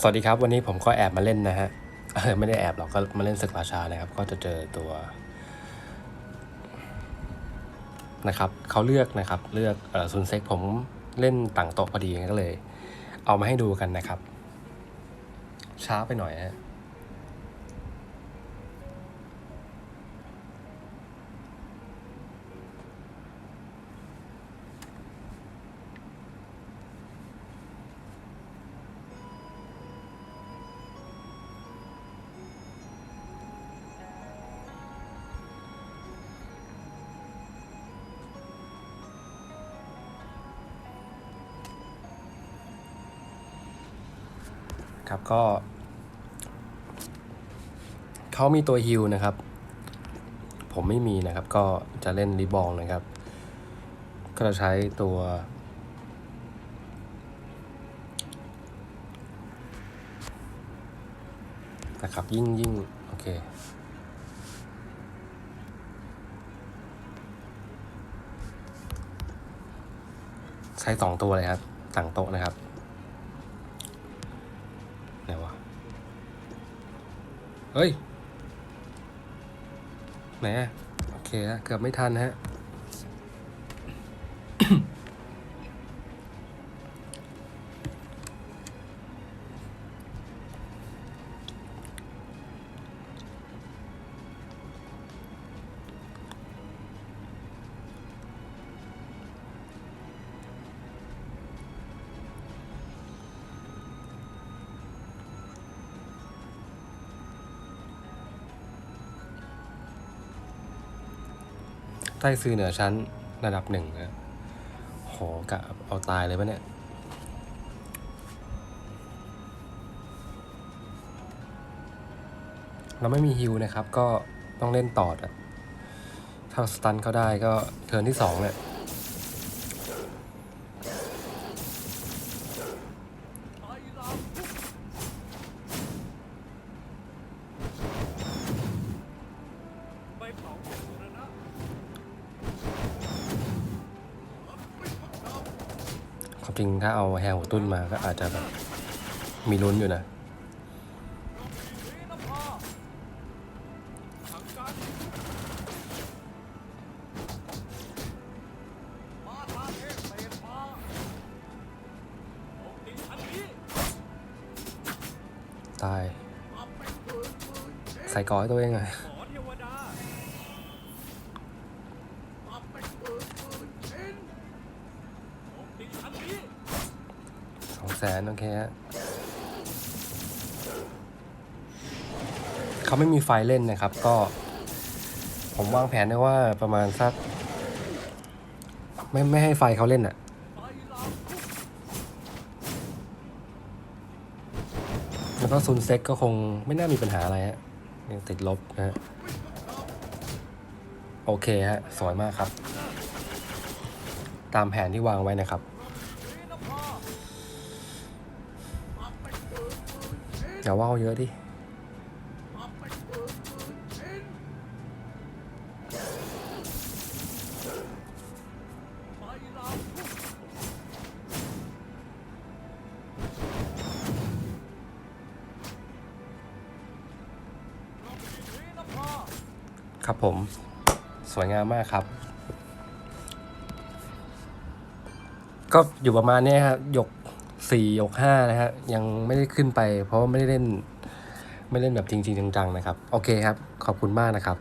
สวัสดีครับ วันนี้ผมก็แอบมาเล่นนะฮะไม่ได้แอบหรอกก็มาเล่นศึกราชานะครับ ก็จะเจอตัวนะครับเขาเลือกนะครับเลือกซุนเซ็กผมเล่นต่างโต๊ะพอดีก็เลย เอามาให้ดูกันนะครับ ช้าไปหน่อยฮะ ครับก็ เขามีตัวฮิลนะครับ ผมไม่มีนะครับ ก็จะเล่นรีบองนะครับ ก็จะใช้ตัวนะครับยิ่งยิ่งโอเคใช้สองตัวเลยครับสั่งโต๊ะนะครับ ไหนวะ เฮ้ย ไหนโอเคฮะเกือบไม่ทันฮะ ต้ซื้อเหนือชั้นระดับหนึ่งนะโหกะเอาตายเลยปะเนี่ยเราไม่มีฮิวนะครับ ก็ต้องเล่นต่ออะถ้าสตันเขาได้ก็เทิร์นที่สองเนี่ยไปเผา จริงถ้าเอาแฮร์หัวตุ้นมาก็อาจจะแบบมีลุ้นอยู่นะตาย ใส่กอให้ตัวเองหน่อย แสนโอเคฮะเขาไม่มีไฟเล่นนะครับ ก็ ผมวางแผนได้ว่าประมาณสัก ไม่ไม่ให้ไฟเขาเล่นอะไฟลามพุ่งแล้วก็ซุนเซ็กก็คงไม่น่ามีปัญหาอะไรฮะยังติดลบนะฮะโอเคฮะ สวยมากครับ ตามแผนที่วางไว้นะครับ วีนภามาเป็นหมื่นหมื่นเชน อย่าว่าวเยอะดิครับผม สวยงามมากครับ ก็อยู่ประมาณนี้ยฮะหยก สี่หยกห้านะฮะยังไม่ได้ขึ้นไป เพราะว่าไม่ได้เล่น ไม่เล่นแบบจริงๆจังๆนะครับ โอเคครับ ขอบคุณมากนะครับ